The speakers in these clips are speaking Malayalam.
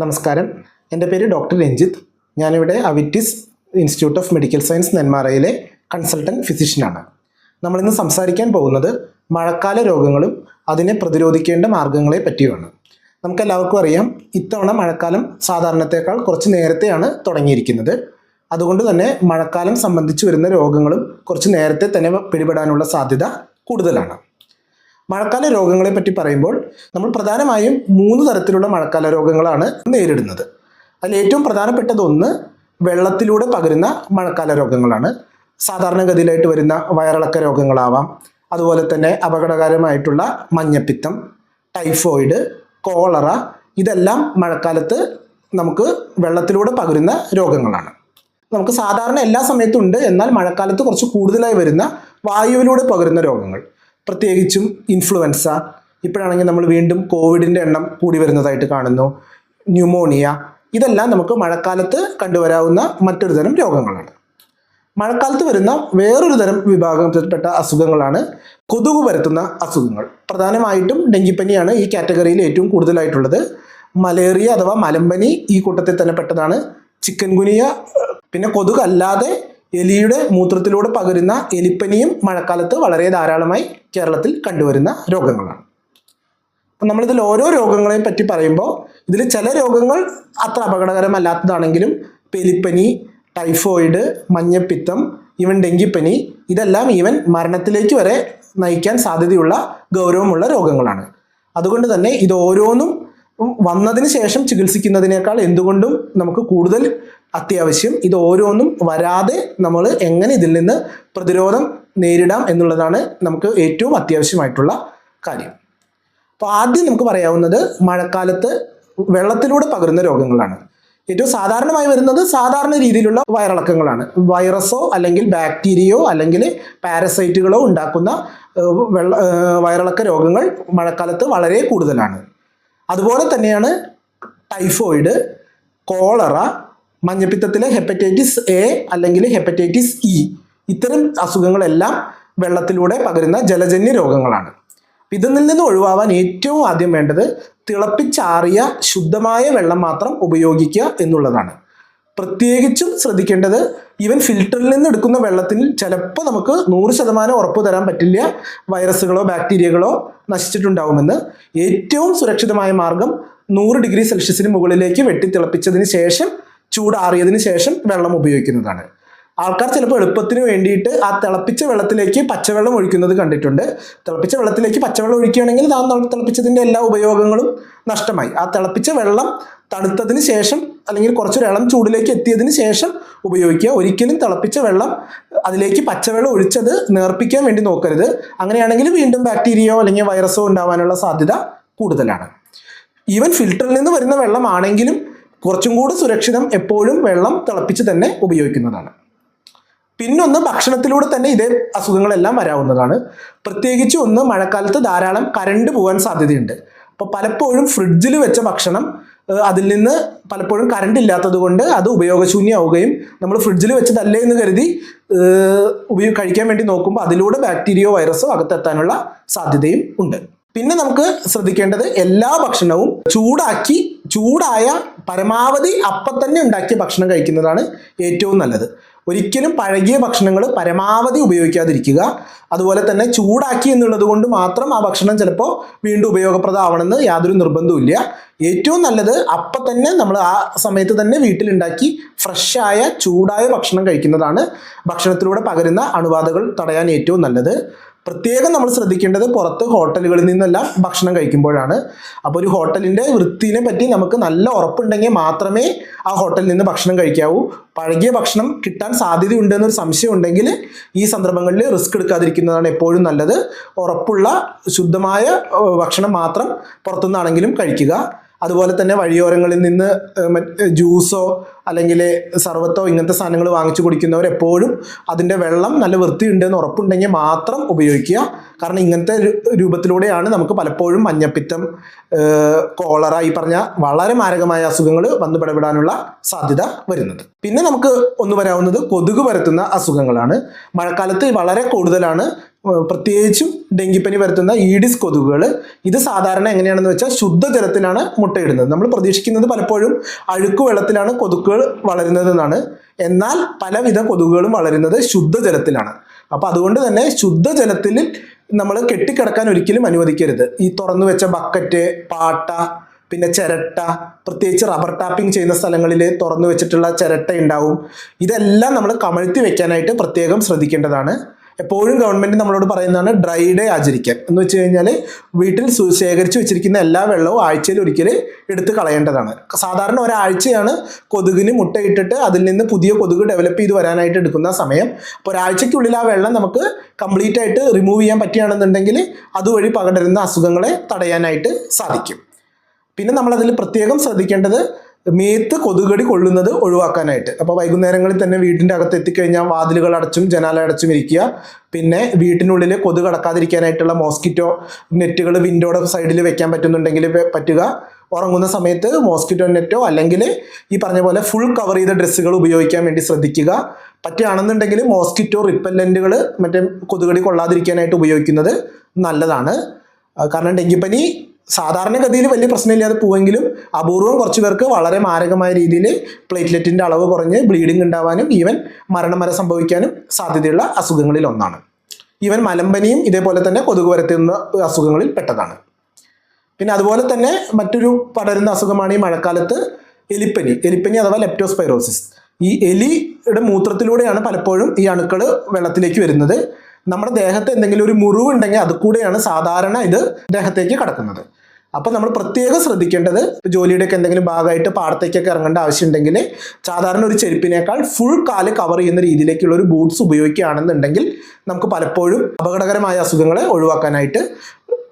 നമസ്കാരം. എന്റെ പേര് ഡോക്ടർ രഞ്ജിത്ത്. ഞാനിവിടെ Avitis institute of medical science നെന്മാറയിലെ consultant ഫിസിഷ്യനാണ്. നമ്മളിന്ന് സംസാരിക്കാൻ പോകുന്നത് മഴക്കാല രോഗങ്ങളും അതിനെ പ്രതിരോധിക്കേണ്ട മാർഗങ്ങളെ പറ്റിയുമാണ്. നമുക്കെല്ലാവർക്കും അറിയാം ഇത്തവണ മഴക്കാലം സാധാരണത്തേക്കാൾ കുറച്ച് നേരത്തെയാണ് തുടങ്ങിയിരിക്കുന്നത്. അതുകൊണ്ട് തന്നെ മഴക്കാലം സംബന്ധിച്ച് വരുന്ന രോഗങ്ങളും കുറച്ച് നേരത്തെ തന്നെ പിടിപെടാനുള്ള സാധ്യത കൂടുതലാണ്. മഴക്കാല രോഗങ്ങളെ പറ്റി പറയുമ്പോൾ നമ്മൾ പ്രധാനമായും മൂന്ന് തരത്തിലുള്ള മഴക്കാല രോഗങ്ങളാണ് നേരിടുന്നത്. അതിൽ ഏറ്റവും പ്രധാനപ്പെട്ടത് ഒന്ന് വെള്ളത്തിലൂടെ പകരുന്ന മഴക്കാല രോഗങ്ങളാണ്. സാധാരണഗതിയിലായിട്ട് വരുന്ന വയറിളക്ക രോഗങ്ങളാവാം. അതുപോലെ തന്നെ അപകടകരമായിട്ടുള്ള മഞ്ഞപ്പിത്തം ടൈഫോയിഡ് കോളറ ഇതെല്ലാം മഴക്കാലത്ത് നമുക്ക് വെള്ളത്തിലൂടെ പകരുന്ന രോഗങ്ങളാണ്. നമുക്ക് സാധാരണ എല്ലാ സമയത്തും ഉണ്ട്. എന്നാൽ മഴക്കാലത്ത് കുറച്ച് കൂടുതലായി വരുന്ന വായുവിലൂടെ പകരുന്ന രോഗങ്ങൾ. പ്രത്യേകിച്ചും ഇൻഫ്ലുവൻസ ഇപ്പോഴാണെങ്കിൽ നമ്മൾ വീണ്ടും കോവിഡിന്റെ എണ്ണം കൂടി വരുന്നതായിട്ട് കാണുന്നു. ന്യൂമോണിയ ഇതെല്ലാം നമുക്ക് മഴക്കാലത്ത് കണ്ടുവരാവുന്ന മറ്റൊരു തരം രോഗങ്ങളാണ്. മഴക്കാലത്ത് വരുന്ന വേറൊരു തരം വിഭാഗത്തിൽപ്പെട്ട അസുഖങ്ങളാണ് കൊതുക് പരത്തുന്ന അസുഖങ്ങൾ. പ്രധാനമായിട്ടും ഡെങ്കിപ്പനിയാണ് ഈ കാറ്റഗറിയിൽ ഏറ്റവും കൂടുതലായിട്ടുള്ളത്. മലേറിയ അഥവാ മലമ്പനി ഈ കൂട്ടത്തിൽ തന്നെ പെട്ടതാണ്. ചിക്കൻ ഗുനിയ പിന്നെ കൊതുക് അല്ലാതെ എലിയുടെ മൂത്രത്തിലൂടെ പകരുന്ന എലിപ്പനിയും മഴക്കാലത്ത് വളരെ ധാരാളമായി കേരളത്തിൽ കണ്ടുവരുന്ന രോഗങ്ങളാണ്. അപ്പം നമ്മളിതിൽ ഓരോ രോഗങ്ങളെയും പറ്റി പറയുമ്പോൾ ഇതിൽ ചില രോഗങ്ങൾ അത്ര അപകടകരമല്ലാത്തതാണെങ്കിലും എലിപ്പനി ടൈഫോയിഡ് മഞ്ഞപ്പിത്തം ഈവൻ ഡെങ്കിപ്പനി ഇതെല്ലാം ഈവൻ മരണത്തിലേക്ക് വരെ നയിക്കാൻ സാധ്യതയുള്ള ഗൗരവമുള്ള രോഗങ്ങളാണ്. അതുകൊണ്ട് തന്നെ ഇത് ഓരോന്നും വന്നതിന് ശേഷം ചികിത്സിക്കുന്നതിനേക്കാൾ എന്തുകൊണ്ടും നമുക്ക് കൂടുതൽ അത്യാവശ്യം ഇത് ഓരോന്നും വരാതെ നമ്മൾ എങ്ങനെ ഇതിൽ നിന്ന് പ്രതിരോധം നേരിടാം എന്നുള്ളതാണ് നമുക്ക് ഏറ്റവും അത്യാവശ്യമായിട്ടുള്ള കാര്യം. അപ്പോൾ ആദ്യം നമുക്ക് പറയാവുന്നത് മഴക്കാലത്ത് വെള്ളത്തിലൂടെ പകരുന്ന രോഗങ്ങളാണ്. ഏറ്റവും സാധാരണമായി വരുന്നത് സാധാരണ രീതിയിലുള്ള വയറിളക്കങ്ങളാണ്. വൈറസോ അല്ലെങ്കിൽ ബാക്ടീരിയയോ അല്ലെങ്കിൽ പാരസൈറ്റുകളോ ഉണ്ടാക്കുന്ന വെള്ള വയറിളക്ക രോഗങ്ങൾ മഴക്കാലത്ത് വളരെ കൂടുതലാണ്. അതുപോലെ തന്നെയാണ് ടൈഫോയിഡ് കോളറ മഞ്ഞപ്പിത്തത്തിലെ ഹെപ്പറ്റൈറ്റിസ് എ അല്ലെങ്കിൽ ഹെപ്പറ്റൈറ്റിസ് ഇ. ഇത്തരം അസുഖങ്ങളെല്ലാം വെള്ളത്തിലൂടെ പകരുന്ന ജലജന്യ രോഗങ്ങളാണ്. ഇതിൽ നിന്ന് ഒഴിവാവാൻ ഏറ്റവും ആദ്യം വേണ്ടത് തിളപ്പിച്ചാറിയ ശുദ്ധമായ വെള്ളം മാത്രം ഉപയോഗിക്കുക എന്നുള്ളതാണ്. പ്രത്യേകിച്ചും ശ്രദ്ധിക്കേണ്ടത് ഈവൻ ഫിൽറ്ററിൽ നിന്ന് എടുക്കുന്ന വെള്ളത്തിൽ ചിലപ്പോൾ നമുക്ക് നൂറ് ശതമാനം ഉറപ്പ് തരാൻ പറ്റില്ല. വൈറസുകളോ ബാക്ടീരിയകളോ നശിച്ചിട്ടുണ്ടാവുമെന്ന്. ഏറ്റവും സുരക്ഷിതമായ മാർഗം നൂറ് ഡിഗ്രി സെൽഷ്യസിന് മുകളിലേക്ക് വെട്ടിത്തിളപ്പിച്ചതിന് ശേഷം ചൂടാറിയതിന് ശേഷം വെള്ളം ഉപയോഗിക്കുന്നതാണ്. ആൾക്കാർ ചിലപ്പോൾ എളുപ്പത്തിന് വേണ്ടിയിട്ട് ആ തിളപ്പിച്ച വെള്ളത്തിലേക്ക് പച്ചവെള്ളം ഒഴിക്കുന്നത് കണ്ടിട്ടുണ്ട്. തിളപ്പിച്ച വെള്ളത്തിലേക്ക് പച്ചവെള്ളം ഒഴിക്കുകയാണെങ്കിൽ ആ തിളപ്പിച്ചതിന്റെ എല്ലാ ഉപയോഗങ്ങളും നഷ്ടമായി. ആ തിളപ്പിച്ച വെള്ളം തണുത്തതിന് ശേഷം അല്ലെങ്കിൽ കുറച്ചൊരു ഇളം ചൂടിലേക്ക് എത്തിയതിന് ശേഷം ഉപയോഗിക്കുക. ഒരിക്കലും തിളപ്പിച്ച വെള്ളം അതിലേക്ക് പച്ചവെള്ളം ഒഴിച്ചത് നേർപ്പിക്കാൻ വേണ്ടി നോക്കരുത്. അങ്ങനെയാണെങ്കിൽ വീണ്ടും ബാക്ടീരിയയോ അല്ലെങ്കിൽ വൈറസോ ഉണ്ടാവാനുള്ള സാധ്യത കൂടുതലാണ്. ഈവൻ ഫിൽറ്ററിൽ നിന്ന് വരുന്ന വെള്ളമാണെങ്കിലും കുറച്ചും കൂടി സുരക്ഷിതം എപ്പോഴും വെള്ളം തിളപ്പിച്ച് തന്നെ ഉപയോഗിക്കുന്നതാണ്. പിന്നൊന്ന് ഭക്ഷണത്തിലൂടെ തന്നെ ഇതേ അസുഖങ്ങളെല്ലാം വരാവുന്നതാണ്. പ്രത്യേകിച്ച് ഒന്ന് മഴക്കാലത്ത് ധാരാളം കരണ്ട് പോകാൻ സാധ്യതയുണ്ട്. അപ്പോൾ പലപ്പോഴും ഫ്രിഡ്ജിൽ വെച്ച ഭക്ഷണം അതിൽ നിന്ന് പലപ്പോഴും കറണ്ട് ഇല്ലാത്തത് കൊണ്ട് അത് ഉപയോഗശൂന്യമാവുകയും നമ്മൾ ഫ്രിഡ്ജിൽ വെച്ചതല്ലേ എന്ന് കരുതി ഉപയോഗ കഴിക്കാൻ വേണ്ടി നോക്കുമ്പോൾ അതിലൂടെ ബാക്ടീരിയോ വൈറസോ അകത്തെത്താനുള്ള സാധ്യതയും ഉണ്ട്. പിന്നെ നമുക്ക് ശ്രദ്ധിക്കേണ്ടത് എല്ലാ ഭക്ഷണവും ചൂടാക്കി ചൂടായ പരമാവധി അപ്പം തന്നെ ഉണ്ടാക്കിയ ഭക്ഷണം കഴിക്കുന്നതാണ് ഏറ്റവും നല്ലത്. ഒരിക്കലും പഴകിയ ഭക്ഷണങ്ങൾ പരമാവധി ഉപയോഗിക്കാതിരിക്കുക. അതുപോലെ തന്നെ ചൂടാക്കി എന്നുള്ളത് കൊണ്ട് മാത്രം ആ ഭക്ഷണം ചിലപ്പോൾ വീണ്ടും ഉപയോഗപ്രദമാവണമെന്ന് യാതൊരു നിർബന്ധവുമില്ല. ഏറ്റവും നല്ലത് അപ്പം തന്നെ നമ്മൾ ആ സമയത്ത് തന്നെ വീട്ടിലുണ്ടാക്കി ഫ്രഷായ ചൂടായ ഭക്ഷണം കഴിക്കുന്നതാണ് ഭക്ഷണത്തിലൂടെ പകരുന്ന അണുബാധകൾ തടയാൻ ഏറ്റവും നല്ലത്. പ്രത്യേകം നമ്മൾ ശ്രദ്ധിക്കേണ്ടത് പുറത്ത് ഹോട്ടലുകളിൽ നിന്നെല്ലാം ഭക്ഷണം കഴിക്കുമ്പോഴാണ്. അപ്പോൾ ഒരു ഹോട്ടലിന്റെ വൃത്തിനെ പറ്റി നമുക്ക് നല്ല ഉറപ്പുണ്ടെങ്കിൽ മാത്രമേ ആ ഹോട്ടലിൽ നിന്ന് ഭക്ഷണം കഴിക്കാവൂ. പഴകിയ ഭക്ഷണം കിട്ടാൻ സാധ്യതയുണ്ട് എന്നൊരു സംശയം ഉണ്ടെങ്കിൽ ഈ സന്ദർഭങ്ങളിൽ റിസ്ക് എടുക്കാതിരിക്കുന്നതാണ് എപ്പോഴും നല്ലത്. ഉറപ്പുള്ള ശുദ്ധമായ ഭക്ഷണം മാത്രം പുറത്തുനിന്നാണെങ്കിലും കഴിക്കുക. അതുപോലെ തന്നെ വഴിയോരങ്ങളിൽ നിന്ന് ജ്യൂസോ അല്ലെങ്കിൽ സർവത്തോ ഇങ്ങനത്തെ സാധനങ്ങൾ വാങ്ങിച്ചു കുടിക്കുന്നവർ എപ്പോഴും അതിന്റെ വെള്ളം നല്ല വൃത്തിയുണ്ടെന്ന് ഉറപ്പുണ്ടെങ്കിൽ മാത്രം ഉപയോഗിക്കുക. കാരണം ഇങ്ങനത്തെ രൂപത്തിലൂടെയാണ് നമുക്ക് പലപ്പോഴും മഞ്ഞപ്പിത്തം കോളറ ഈ പറഞ്ഞ വളരെ മാരകമായ അസുഖങ്ങൾ വന്നു പിടപെടാനുള്ള സാധ്യത വരുന്നത്. പിന്നെ നമുക്ക് ഒന്ന് വരാവുന്നത് കൊതുക് പരത്തുന്ന അസുഖങ്ങളാണ്. മഴക്കാലത്ത് വളരെ കൂടുതലാണ് പ്രത്യേകിച്ചും ഡെങ്കിപ്പനി വരുത്തുന്ന ഈഡിസ് കൊതുകുകൾ ഇത് സാധാരണ എങ്ങനെയാണെന്ന് വെച്ചാൽ ശുദ്ധജലത്തിലാണ് മുട്ടയിടുന്നത്. നമ്മൾ പ്രതീക്ഷിക്കുന്നത് പലപ്പോഴും അഴുക്കു വെള്ളത്തിലാണ് കൊതുക്കുകൾ വളരുന്നതെന്നാണ്. എന്നാൽ പലവിധ കൊതുകുകളും വളരുന്നത് ശുദ്ധജലത്തിലാണ് അപ്പോൾ അതുകൊണ്ട് തന്നെ ശുദ്ധജലത്തിൽ നമ്മൾ കെട്ടിക്കിടക്കാൻ ഒരിക്കലും അനുവദിക്കരുത്. ഈ തുറന്നു വെച്ച ബക്കറ്റ് പാട്ട പിന്നെ ചിരട്ട പ്രത്യേകിച്ച് റബ്ബർ ടാപ്പിംഗ് ചെയ്യുന്ന സ്ഥലങ്ങളിൽ തുറന്നു വെച്ചിട്ടുള്ള ചിരട്ട ഉണ്ടാവും. ഇതെല്ലാം നമ്മൾ കമഴ്ത്തി വെക്കാനായിട്ട് പ്രത്യേകം ശ്രദ്ധിക്കേണ്ടതാണ്. എപ്പോഴും ഗവൺമെന്റ് നമ്മളോട് പറയുന്നതാണ് ഡ്രൈ ഡേ ആചരിക്കാൻ. എന്ന് വെച്ച് കഴിഞ്ഞാൽ വീട്ടിൽ ശേഖരിച്ച് വെച്ചിരിക്കുന്ന എല്ലാ വെള്ളവും ആഴ്ചയിൽ ഒരിക്കൽ എടുത്ത് കളയേണ്ടതാണ്. സാധാരണ ഒരാഴ്ചയാണ് കൊതുകിന് മുട്ടയിട്ടിട്ട് അതിൽ നിന്ന് പുതിയ കൊതുക് ഡെവലപ്പ് ചെയ്ത് വരാനായിട്ട് എടുക്കുന്ന സമയം. അപ്പോൾ ഒരാഴ്ചയ്ക്കുള്ളിൽ ആ വെള്ളം നമുക്ക് കംപ്ലീറ്റ് ആയിട്ട് റിമൂവ് ചെയ്യാൻ പറ്റുകയാണെന്നുണ്ടെങ്കിൽ അതുവഴി പകരുന്ന അസുഖങ്ങളെ തടയാനായിട്ട് സാധിക്കും. പിന്നെ നമ്മളതിൽ പ്രത്യേകം ശ്രദ്ധിക്കേണ്ടത് മേത്ത് കൊതുകടി കൊള്ളുന്നത് ഒഴിവാക്കാനായിട്ട്. അപ്പോൾ വൈകുന്നേരങ്ങളിൽ തന്നെ വീടിന്റെ അകത്ത് എത്തിക്കഴിഞ്ഞാൽ വാതിലുകൾ അടച്ചും ജനാല അടച്ചും ഇരിക്കുക. പിന്നെ വീട്ടിനുള്ളിൽ കൊതുക് കടക്കാതിരിക്കാനായിട്ടുള്ള മോസ്കിറ്റോ നെറ്റുകൾ വിൻഡോയുടെ സൈഡിൽ വെക്കാൻ പറ്റുന്നുണ്ടെങ്കിൽ പറ്റുക. ഉറങ്ങുന്ന സമയത്ത് മോസ്കിറ്റോ നെറ്റോ അല്ലെങ്കിൽ ഈ പറഞ്ഞ പോലെ ഫുൾ കവർ ചെയ്ത ഡ്രസ്സുകൾ ഉപയോഗിക്കാൻ വേണ്ടി ശ്രദ്ധിക്കുക. പറ്റുകയാണെന്നുണ്ടെങ്കിൽ മോസ്കിറ്റോ റിപ്പല്ലന്റുകൾ മറ്റേ കൊതുകടി കൊള്ളാതിരിക്കാനായിട്ട് ഉപയോഗിക്കുന്നത് നല്ലതാണ്. കാരണം ഡെങ്കിപ്പനി സാധാരണഗതിയിൽ വലിയ പ്രശ്നമില്ലാതെ പോവെങ്കിലും അപൂർവം കുറച്ച് പേർക്ക് വളരെ മാരകമായ രീതിയിൽ പ്ലേറ്റ്ലെറ്റിന്റെ അളവ് കുറഞ്ഞ് ബ്ലീഡിംഗ് ഉണ്ടാവാനും ഈവൻ മരണം വരെ സംഭവിക്കാനും സാധ്യതയുള്ള അസുഖങ്ങളിൽ ഒന്നാണ്. ഈവൻ മലമ്പനിയും ഇതേപോലെ തന്നെ കൊതുക് വരത്തുന്ന അസുഖങ്ങളിൽ പെട്ടതാണ്. പിന്നെ അതുപോലെ തന്നെ മറ്റൊരു പടരുന്ന അസുഖമാണ് ഈ മഴക്കാലത്ത് എലിപ്പനി. എലിപ്പനി അഥവാ ലെപ്റ്റോസ്പൈറോസിസ് ഈ എലിയുടെ മൂത്രത്തിലൂടെയാണ് പലപ്പോഴും ഈ അണുക്കൾ വെള്ളത്തിലേക്ക് വരുന്നത്. നമ്മുടെ ദേഹത്ത് എന്തെങ്കിലും ഒരു മുറിവുണ്ടെങ്കിൽ അത് സാധാരണ ഇത് ദേഹത്തേക്ക് കടക്കുന്നത്. അപ്പം നമ്മൾ പ്രത്യേകം ശ്രദ്ധിക്കേണ്ടത് ജോലിയുടെ ജോലിയുടെയൊക്കെ എന്തെങ്കിലും ഭാഗമായിട്ട് പാടത്തേക്കൊക്കെ ഇറങ്ങേണ്ട ആവശ്യമുണ്ടെങ്കിൽ സാധാരണ ഒരു ചെരുപ്പിനേക്കാൾ ഫുൾ കാൽ കവർ ചെയ്യുന്ന രീതിയിലേക്കുള്ള ഒരു ബൂട്ട്സ് ഉപയോഗിക്കുകയാണെന്നുണ്ടെങ്കിൽ നമുക്ക് പലപ്പോഴും അപകടകരമായ അസുഖങ്ങളെ ഒഴിവാക്കാനായിട്ട്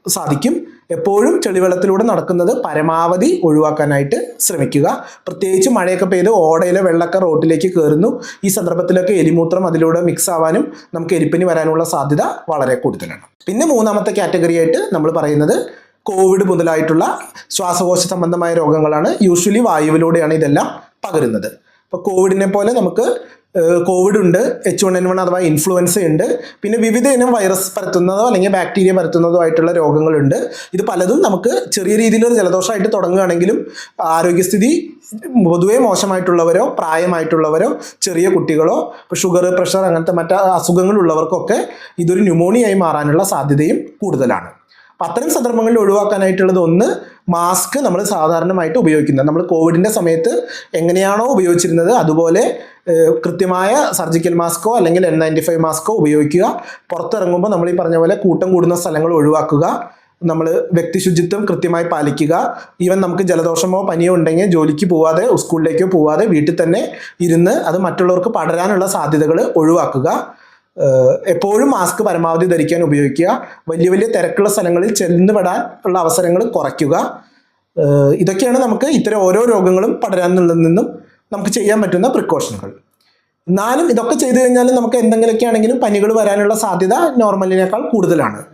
സാധിക്കും. എപ്പോഴും ചെളിവെള്ളത്തിലൂടെ നടക്കുന്നത് പരമാവധി ഒഴിവാക്കാനായിട്ട് ശ്രമിക്കുക. പ്രത്യേകിച്ച് മഴയൊക്കെ പെയ്ത് ഓടയിലെ വെള്ളമൊക്കെ റോട്ടിലേക്ക് കയറുന്നു. ഈ സന്ദർഭത്തിലൊക്കെ എലിമൂത്രം അതിലൂടെ മിക്സ് ആവാനും നമുക്ക് എലിപ്പനി വരാനുള്ള സാധ്യത വളരെ കൂടുതലാണ്. പിന്നെ മൂന്നാമത്തെ കാറ്റഗറി ആയിട്ട് നമ്മൾ പറയുന്നത് കോവിഡ് മുതലായിട്ടുള്ള ശ്വാസകോശ സംബന്ധമായ രോഗങ്ങളാണ് യൂഷ്വലി വായുവിലൂടെയാണ് ഇതെല്ലാം പകരുന്നത്. അപ്പോൾ കോവിഡിനെ പോലെ നമുക്ക് കോവിഡ് ഉണ്ട് എച്ച് വൺ എൻ വൺ അഥവാ ഇൻഫ്ലുവൻസ ഉണ്ട് പിന്നെ വിവിധ ഇനം വൈറസ് പരത്തുന്നതോ അല്ലെങ്കിൽ ബാക്ടീരിയ പരത്തുന്നതോ ആയിട്ടുള്ള രോഗങ്ങളുണ്ട്. ഇത് പലതും നമുക്ക് ചെറിയ രീതിയിലൊരു ജലദോഷമായിട്ട് തുടങ്ങുകയാണെങ്കിലും ആരോഗ്യസ്ഥിതി പൊതുവേ മോശമായിട്ടുള്ളവരോ പ്രായമായിട്ടുള്ളവരോ ചെറിയ കുട്ടികളോ ഇപ്പോൾ ഷുഗർ പ്രഷർ അങ്ങനത്തെ മറ്റ് അസുഖങ്ങളുള്ളവർക്കൊക്കെ ഇതൊരു ന്യൂമോണിയായി മാറാനുള്ള സാധ്യതയും കൂടുതലാണ്. അപ്പം അത്തരം സന്ദർഭങ്ങളിൽ ഒഴിവാക്കാനായിട്ടുള്ളത് ഒന്ന് മാസ്ക് നമ്മൾ സാധാരണമായിട്ട് ഉപയോഗിക്കുന്നത്. നമ്മൾ കോവിഡിന്റെ സമയത്ത് എങ്ങനെയാണോ ഉപയോഗിച്ചിരുന്നത് അതുപോലെ കൃത്യമായ സർജിക്കൽ മാസ്കോ അല്ലെങ്കിൽ എൻ നയന്റി ഫൈവ് മാസ്കോ ഉപയോഗിക്കുക. പുറത്തിറങ്ങുമ്പോൾ നമ്മൾ ഈ പറഞ്ഞ പോലെ കൂട്ടം കൂടുന്ന സ്ഥലങ്ങൾ ഒഴിവാക്കുക. നമ്മൾ വ്യക്തിശുചിത്വം കൃത്യമായി പാലിക്കുക. ഈവൻ നമുക്ക് ജലദോഷമോ പനിയോ ഉണ്ടെങ്കിൽ ജോലിക്ക് പോവാതെ സ്കൂളിലേക്കോ പോവാതെ വീട്ടിൽ തന്നെ ഇരുന്ന് അത് മറ്റുള്ളവർക്ക് പടരാനുള്ള സാധ്യതകൾ ഒഴിവാക്കുക. എപ്പോഴും മാസ്ക് പരമാവധി ധരിക്കാൻ ഉപയോഗിക്കുക. വലിയ വലിയ തിരക്കുള്ള സ്ഥലങ്ങളിൽ ചെന്ന് വിടാൻ ഉള്ള അവസരങ്ങൾ കുറയ്ക്കുക. ഇതൊക്കെയാണ് നമുക്ക് ഇത്തരം ഓരോ രോഗങ്ങളും പടരാനുള്ളതിൽ നിന്നും നമുക്ക് ചെയ്യാൻ പറ്റുന്ന പ്രിക്കോഷനുകൾ എന്നാലും ഇതൊക്കെ ചെയ്തു കഴിഞ്ഞാൽ നമുക്ക് എന്തെങ്കിലുമൊക്കെ ആണെങ്കിലും പനികൾ വരാനുള്ള സാധ്യത നോർമലിനേക്കാൾ കൂടുതലാണ്.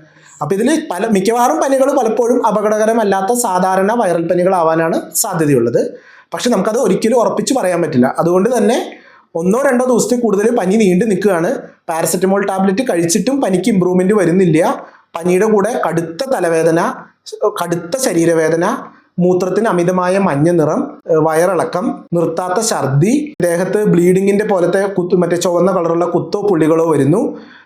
അപ്പോൾ ഇതിൽ പല മിക്കവാറും പനികൾ പലപ്പോഴും അപകടകരമല്ലാത്ത സാധാരണ വൈറൽ പനികളാവാനാണ് സാധ്യതയുള്ളത്. പക്ഷെ നമുക്കത് ഒരിക്കലും ഉറപ്പിച്ച് പറയാൻ പറ്റില്ല. അതുകൊണ്ട് തന്നെ ഒന്നോ രണ്ടോ ദിവസത്തിൽ കൂടുതൽ പനി നീണ്ടു നിൽക്കുകയാണ്. പാരസെറ്റമോൾ ടാബ്ലറ്റ് കഴിച്ചിട്ടും പനിക്ക് ഇമ്പ്രൂവ്മെന്റ് വരുന്നില്ല. പനിയുടെ കൂടെ കടുത്ത തലവേദന കടുത്ത ശരീരവേദന മൂത്രത്തിന് അമിതമായ മഞ്ഞ നിറം വയറിളക്കം നിർത്താത്ത ഛർദി ദേഹത്ത് ബ്ലീഡിങ്ങിന്റെ പോലത്തെ കുത്തു മറ്റേ ചുവന്ന കളറുള്ള കുത്തോ പുള്ളികളോ വരുന്നു.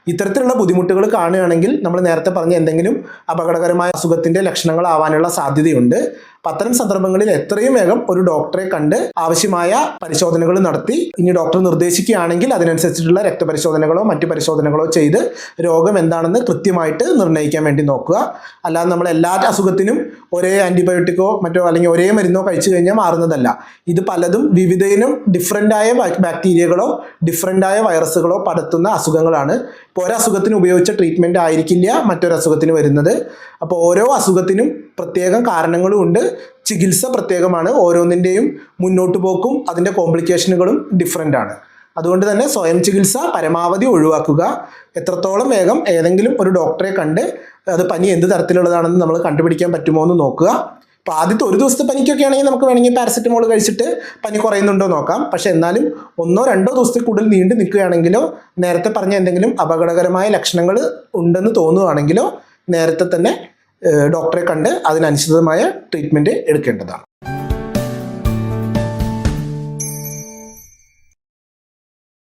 ഇത്തരത്തിലുള്ള ബുദ്ധിമുട്ടുകൾ കാണുകയാണെങ്കിൽ നമ്മൾ നേരത്തെ പറഞ്ഞ എന്തെങ്കിലും അപകടകരമായ അസുഖത്തിന്റെ ലക്ഷണങ്ങളാവാനുള്ള സാധ്യതയുണ്ട്. അത്തരം സന്ദർഭങ്ങളിൽ എത്രയും വേഗം ഒരു ഡോക്ടറെ കണ്ട് ആവശ്യമായ പരിശോധനകൾ നടത്തി. ഇനി ഡോക്ടർ നിർദ്ദേശിക്കുകയാണെങ്കിൽ അതിനനുസരിച്ചിട്ടുള്ള രക്തപരിശോധനകളോ മറ്റു പരിശോധനകളോ ചെയ്ത് രോഗം എന്താണെന്ന് കൃത്യമായിട്ട് നിർണയിക്കാൻ വേണ്ടി നോക്കുക. അല്ലാതെ നമ്മൾ എല്ലാ അസുഖത്തിനും ഒരേ ആന്റിബയോട്ടിക്കോ മറ്റോ അല്ലെങ്കിൽ ഒരേ മരുന്നോ കഴിച്ചു കഴിഞ്ഞാൽ മാറുന്നതല്ല. ഇത് പലതും വിവിധയിലും ഡിഫറന്റായ ബാക്ടീരിയകളോ ഡിഫറന്റായ വൈറസുകളോ പടത്തുന്ന അസുഖങ്ങളാണ്. ഇപ്പോൾ ഒരസുഖത്തിന് ഉപയോഗിച്ച ട്രീറ്റ്മെന്റ് ആയിരിക്കില്ല മറ്റൊരസുഖത്തിന് വരുന്നത്. അപ്പോൾ ഓരോ അസുഖത്തിനും പ്രത്യേകം കാരണങ്ങളും ഉണ്ട്. ചികിത്സ പ്രത്യേകമാണ്. ഓരോന്നിന്റെയും മുന്നോട്ട് പോക്കും അതിന്റെ കോംപ്ലിക്കേഷനുകളും ഡിഫറന്റ് ആണ്. അതുകൊണ്ട് തന്നെ സ്വയം ചികിത്സ പരമാവധി ഒഴിവാക്കുക. എത്രത്തോളം വേഗം ഏതെങ്കിലും ഒരു ഡോക്ടറെ കണ്ട് അത് പനി എന്ത് തരത്തിലുള്ളതാണെന്ന് നമ്മൾ കണ്ടുപിടിക്കാൻ പറ്റുമോ എന്ന് നോക്കുക. അപ്പോൾ ആദ്യത്തെ ഒരു ദിവസത്തെ പനിക്കൊക്കെ ആണെങ്കിൽ നമുക്ക് വേണമെങ്കിൽ പാരസെറ്റമോൾ കഴിച്ചിട്ട് പനി കുറയുന്നുണ്ടോ നോക്കാം. പക്ഷേ എന്നാലും ഒന്നോ രണ്ടോ ദിവസത്തിൽ കൂടുതൽ നീണ്ടു നിൽക്കുകയാണെങ്കിലോ നേരത്തെ പറഞ്ഞ എന്തെങ്കിലും അപകടകരമായ ലക്ഷണങ്ങൾ ഉണ്ടെന്ന് തോന്നുകയാണെങ്കിലോ നേരത്തെ തന്നെ ഡോക്ടറെ കണ്ട് അതിനനുസൃതമായ ട്രീറ്റ്മെന്റ് എടുക്കേണ്ടതാണ്.